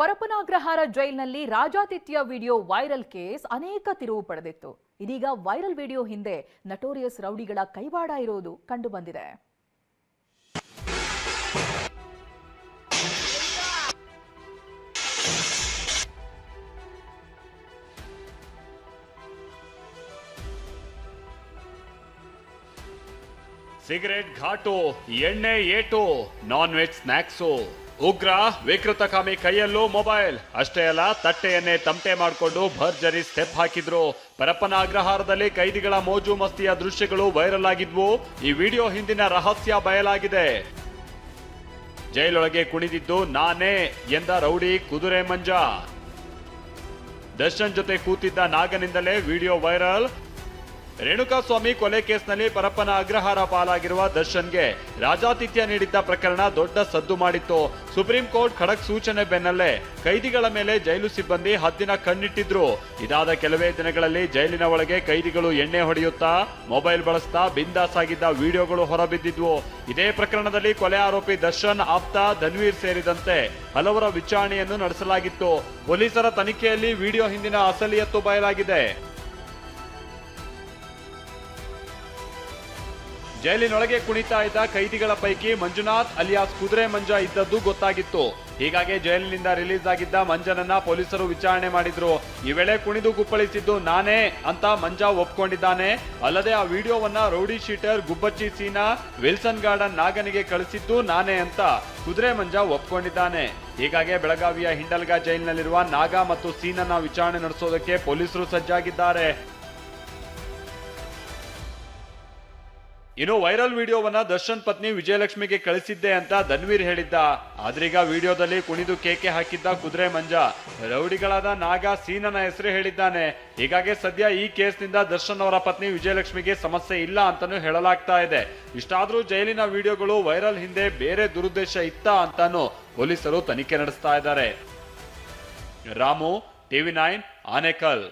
ಪರಪನಾಗ್ರಹಾರ ಜೈಲ್ನಲ್ಲಿ ರಾಜಾತಿಥ್ಯ video viral case ಅನೇಕ ತಿರುವು ಪಡೆದಿತ್ತು. ಇದೀಗ ವೈರಲ್ ವಿಡಿಯೋ ಹಿಂದೆ ನಟೋರಿಯಸ್ ರೌಡಿಗಳ ಕೈವಾಡ ಇರೋದು ಕಂಡುಬಂದಿದೆ. ಸಿಗರೆಟ್ ಘಾಟು, ಎಣ್ಣೆ ಏಟು ನಾನ್ ವೆಜ್ ಸ್ನ್ಯಾಕ್ಸು ಉಗ್ರ ವಿಕೃತಕಾಮಿ ಕೈಯಲ್ಲೂ ಮೊಬೈಲ್. ಅಷ್ಟೇ ಅಲ್ಲ, ತಟ್ಟೆಯನ್ನೇ ತಮಟೆ ಮಾಡಿಕೊಂಡು ಭರ್ಜರಿ ಸ್ಟೆಪ್ ಹಾಕಿದ್ರು. ಪರಪ್ಪನ ಅಗ್ರಹಾರದಲ್ಲಿ ಕೈದಿಗಳ ಮೋಜು ಮಸ್ತಿಯ ದೃಶ್ಯಗಳು ವೈರಲ್ ಆಗಿದ್ವು. ಈ ವಿಡಿಯೋ ಹಿಂದಿನ ರಹಸ್ಯ ಬಯಲಾಗಿದೆ. ಜೈಲೊಳಗೆ ಕುಣಿದಿದ್ದು ನಾನೇ ಎಂದ ರೌಡಿ ಕುದುರೆ ಮಂಜ. ದರ್ಶನ್ ಜೊತೆ ಕೂತಿದ್ದ ನಾಗನಿಂದಲೇ ವಿಡಿಯೋ ವೈರಲ್. ರೇಣುಕಾಸ್ವಾಮಿ ಕೊಲೆ ಕೇಸ್ನಲ್ಲಿ ಪರಪ್ಪನ ಅಗ್ರಹಾರ ಪಾಲಾಗಿರುವ ದರ್ಶನ್ಗೆ ರಾಜಾತಿಥ್ಯ ನೀಡಿದ್ದ ಪ್ರಕರಣ ದೊಡ್ಡ ಸದ್ದು ಮಾಡಿತ್ತು. ಸುಪ್ರೀಂ ಕೋರ್ಟ್ ಖಡಕ್ ಸೂಚನೆ ಬೆನ್ನಲ್ಲೇ ಕೈದಿಗಳ ಮೇಲೆ ಜೈಲು ಸಿಬ್ಬಂದಿ ಹದ್ದಿನ ಕಣ್ಣಿಟ್ಟಿದ್ರು. ಇದಾದ ಕೆಲವೇ ದಿನಗಳಲ್ಲಿ ಜೈಲಿನ ಒಳಗೆ ಕೈದಿಗಳು ಎಣ್ಣೆ ಹೊಡೆಯುತ್ತಾ, ಮೊಬೈಲ್ ಬಳಸ್ತಾ ಬಿಂದಾಸಾಗಿದ್ದ ವಿಡಿಯೋಗಳು ಹೊರಬಿದ್ದಿದ್ವು. ಇದೇ ಪ್ರಕರಣದಲ್ಲಿ ಕೊಲೆ ಆರೋಪಿ ದರ್ಶನ್, ಆಪ್ತ, ಧನ್ವೀರ್ ಸೇರಿದಂತೆ ಹಲವರ ವಿಚಾರಣೆಯನ್ನು ನಡೆಸಲಾಗಿತ್ತು. ಪೊಲೀಸರ ತನಿಖೆಯಲ್ಲಿ ವಿಡಿಯೋ ಹಿಂದಿನ ಅಸಲಿಯತ್ತು ಬಯಲಾಗಿದೆ. ಜೈಲಿನೊಳಗೆ ಕುಣಿತಾ ಇದ್ದ ಕೈದಿಗಳ ಪೈಕಿ ಮಂಜುನಾಥ್ ಅಲಿಯಾಸ್ ಕುದುರೆ ಮಂಜ ಇದ್ದದ್ದು ಗೊತ್ತಾಗಿತ್ತು. ಹೀಗಾಗಿ ಜೈಲಿನಿಂದ ರಿಲೀಸ್ ಆಗಿದ್ದ ಮಂಜನನ್ನ ಪೊಲೀಸರು ವಿಚಾರಣೆ ಮಾಡಿದ್ರು. ಈ ವೇಳೆ ಕುಣಿದು ಗುಪ್ಪಳಿಸಿದ್ದು ನಾನೇ ಅಂತ ಮಂಜ ಒಪ್ಕೊಂಡಿದ್ದಾನೆ. ಅಲ್ಲದೆ ಆ ವಿಡಿಯೋವನ್ನ rowdy sheeter Gubbachchi Seena Wilson Garden ನಾಗನಿಗೆ ಕಳಿಸಿದ್ದು ನಾನೇ ಅಂತ ಕುದುರೆ ಮಂಜ ಒಪ್ಕೊಂಡಿದ್ದಾನೆ. ಹೀಗಾಗಿ ಬೆಳಗಾವಿಯ ಹಿಂಡಲ್ಗಾ ಜೈಲಿನಲ್ಲಿರುವ ನಾಗ ಮತ್ತು ಸೀನನ್ನ ವಿಚಾರಣೆ ನಡೆಸೋದಕ್ಕೆ ಪೊಲೀಸರು ಸಜ್ಜಾಗಿದ್ದಾರೆ. ಇನ್ನು ವೈರಲ್ ವಿಡಿಯೋವನ್ನ ದರ್ಶನ್ ಪತ್ನಿ ವಿಜಯಲಕ್ಷ್ಮಿಗೆ ಕಳಿಸಿದ್ದೆ ಅಂತ ಧನ್ವೀರ್ ಹೇಳಿದ್ದ. ಆದ್ರೀಗ ವಿಡಿಯೋದಲ್ಲಿ ಕುಣಿದು ಕೇಕೆ ಹಾಕಿದ್ದ ಕುದುರೆ ಮಂಜ. ರೌಡಿಗಳಾದ ನಾಗ ಸೀನನ ಹೆಸರು ಹೇಳಿದ್ದಾನೆ. ಹೀಗಾಗಿ ಸದ್ಯ ಈ ಕೇಸ್ನಿಂದ ದರ್ಶನ್ ಅವರ ಪತ್ನಿ ವಿಜಯಲಕ್ಷ್ಮಿಗೆ ಸಮಸ್ಯೆ ಇಲ್ಲ ಅಂತಾನು ಹೇಳಲಾಗ್ತಾ ಇದೆ. ಇಷ್ಟಾದ್ರೂ ಜೈಲಿನ ವಿಡಿಯೋಗಳು ವೈರಲ್ ಹಿಂದೆ ಬೇರೆ ದುರುದ್ದೇಶ ಇತ್ತ ಅಂತಾನು ಪೊಲೀಸರು ತನಿಖೆ ನಡೆಸ್ತಾ ಇದ್ದಾರೆ. Ramu, TV nine, Anekal.